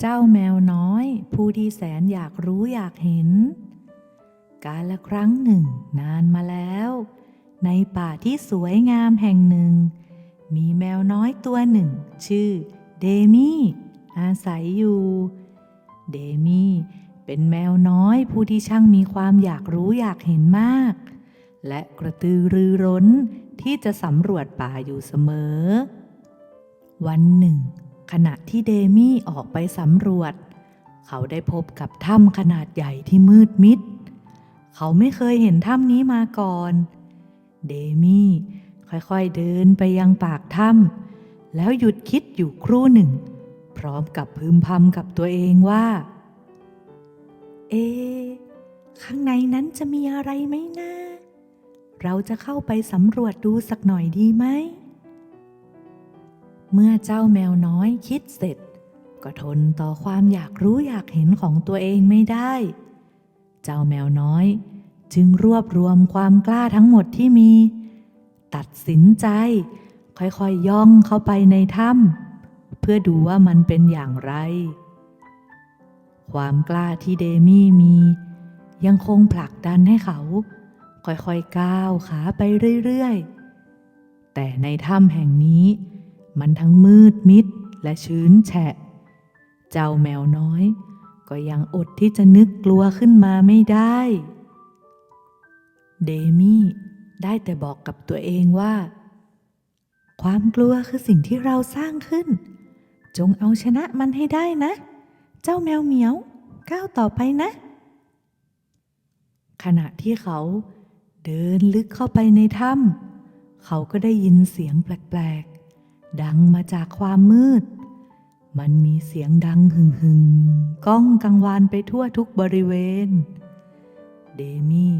เจ้าแมวน้อย ผู้ที่แสนอยากรู้อยากเห็น กาลละครั้งหนึ่ง นานมาแล้ว ในป่าที่สวยงามแห่งหนึ่ง มีแมวน้อยตัวหนึ่ง ชื่อ เดมี่อาศัยอยู่ เดมี่เป็นแมวน้อยผู้ที่ช่างมีความอยากรู้อยากเห็นมาก และกระตือรือร้นที่จะสำรวจป่าอยู่เสมอ วันหนึ่ง ขณะที่เดมี่ออกไปสำรวจ เขาได้พบกับถ้ำขนาดใหญ่ที่มืดมิด เขาไม่เคยเห็นถ้ำนี้มาก่อน เดมี่ค่อยๆเดินไปยังปากถ้ำแล้วหยุดคิดอยู่ครู่หนึ่ง พร้อมกับพึมพำกับตัวเองว่า เอ ข้างในนั้นจะมีอะไรไหมนะ เราจะเข้าไปสำรวจดูสักหน่อยดีไหม เมื่อเจ้าแมวน้อยคิดเสร็จ ก็ทนต่อความอยากรู้อยากเห็นของตัวเองไม่ได้ เจ้าแมวน้อย จึงรวบรวมความกล้าทั้งหมดที่มี ตัดสินใจ ค่อยๆยย่องเข้าไปในถ้ำเพื่อดูว่ามันเป็นอย่างไร ความกล้าที่เดมี่มี ยังคงผลักดันให้เขา ค่อยๆก้าวขาไปเรื่อยๆ แต่ในถ้ำแห่งนี้ มันทั้งมืดมิดและชื้นแฉะ เจ้าแมวน้อย ก็ยังอดที่จะนึกกลัวขึ้นมาไม่ได้ เดมี่ได้แต่บอกกับตัวเองว่า ความกลัวคือสิ่งที่เราสร้างขึ้น จงเอาชนะมันให้ได้นะ เจ้าแมวเหมียวก้าวต่อไปนะ ขณะที่เขาเดินลึกเข้าไปในถ้ำเขาก็ได้ยินเสียงแปลก ดังมาจากความมืด มันมีเสียงดังหึ่งหึงๆก้องกังวานไปทั่วทุกบริเวณ เดมี่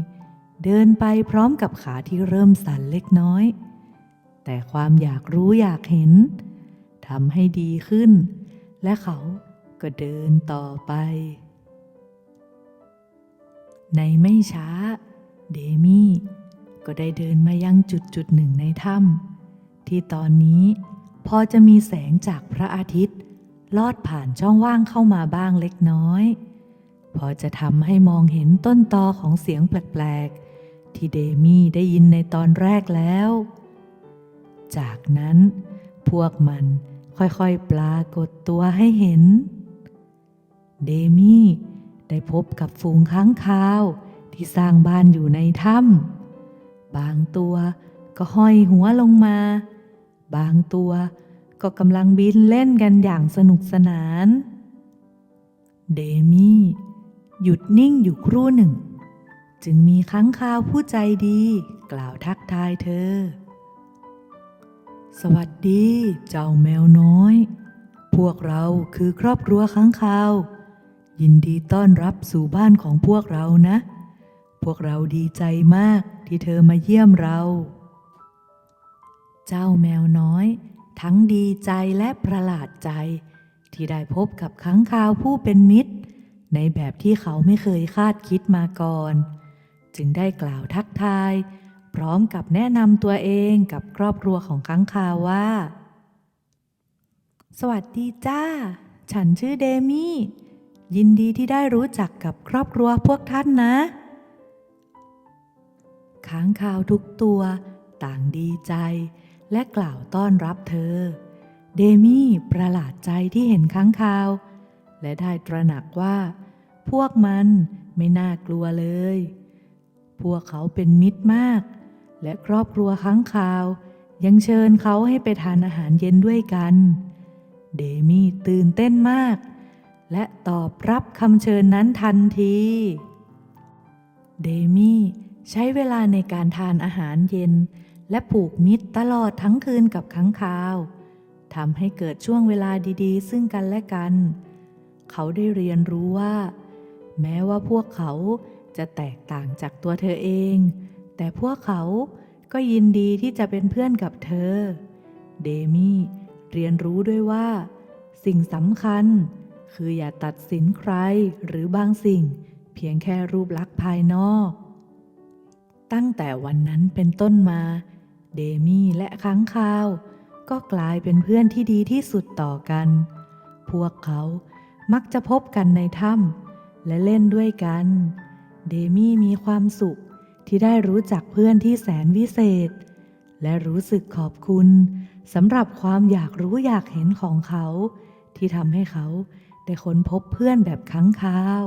เดินไปพร้อมกับขาที่เริ่มสั่นเล็กน้อย แต่ความอยากรู้อยากเห็นทำให้ดีขึ้น และเขาก็เดินต่อไป ในไม่ช้า เดมี่ก็ได้เดินมายังจุดจุดหนึ่งในถ้ำที่ตอนนี้ พอจะมีแสงจากพระอาทิตย์ ลอดผ่านช่องว่างเข้ามาบ้างเล็กน้อย พอจะทำให้มองเห็นต้นตอของเสียงแปลกๆ ที่เดมี่ได้ยินในตอนแรกแล้ว จากนั้นพวกมันค่อยๆ ปรากฏตัวให้เห็น เดมี่ได้พบกับฝูงค้างคาวที่สร้างบ้านอยู่ในถ้ำบางตัวก็ห้อยหัวลงมา บางตัวก็กำลังบินเล่นกันอย่างสนุกสนาน เดมี่หยุดนิ่งอยู่ครู่หนึ่ง จึงมีค้างคาวผู้ใจดีกล่าวทักทายเธอ สวัสดีเจ้าแมวน้อย พวกเราคือครอบครัวค้างคาว ยินดีต้อนรับสู่บ้านของพวกเรานะ พวกเราดีใจมากที่เธอมาเยี่ยมเรา เจ้าแมวน้อย ทั้งดีใจและประหลาดใจ ที่ได้พบกับค้างคาวผู้เป็นมิตร ในแบบที่เขาไม่เคยคาดคิดมาก่อน จึงได้กล่าวทักทาย พร้อมกับแนะนำตัวเองกับครอบครัวของค้างคาวว่า สวัสดีจ้า ฉันชื่อเดมี่ยินดีที่ได้รู้จักกับครอบครัวพวกท่านนะค้างคาวทุกตัว ต่างดีใจ และกล่าวต้อนรับเธอ เดมี่ประหลาดใจที่เห็นค้างคาว และได้ตระหนักว่า พวกมันไม่น่ากลัวเลย พวกเขาเป็นมิตรมาก และครอบครัวค้างคาว ยังเชิญเขาให้ไปทานอาหารเย็นด้วยกัน เดมี่ตื่นเต้นมาก และตอบรับคำเชิญนั้นทันที เดมี่ใช้เวลาในการทานอาหารเย็น และผูกมิตรตลอดทั้งคืนกับค้างคาวทำให้เกิดช่วงเวลาดีๆ ซึ่งกันและกัน เขาได้เรียนรู้ว่า แม้ว่าพวกเขาจะแตกต่างจากตัวเธอเอง แต่พวกเขาก็ยินดีที่จะเป็นเพื่อนกับเธอ เดมี่เรียนรู้ด้วยว่า สิ่งสำคัญ คืออย่าตัดสินใครหรือบางสิ่ง เพียงแค่รูปลักษณ์ภายนอก ตั้งแต่วันนั้นเป็นต้นมา เดมี่และค้างคาว ก็กลายเป็นเพื่อนที่ดีที่สุดต่อกัน พวกเขามักจะพบกันในถ้ำและเล่นด้วยกัน เดมี่มีความสุขที่ได้รู้จักเพื่อนที่แสนวิเศษ และรู้สึกขอบคุณสำหรับความอยากรู้อยากเห็นของเขา ที่ทำให้เขาได้ค้นพบเพื่อนแบบครั้งคาว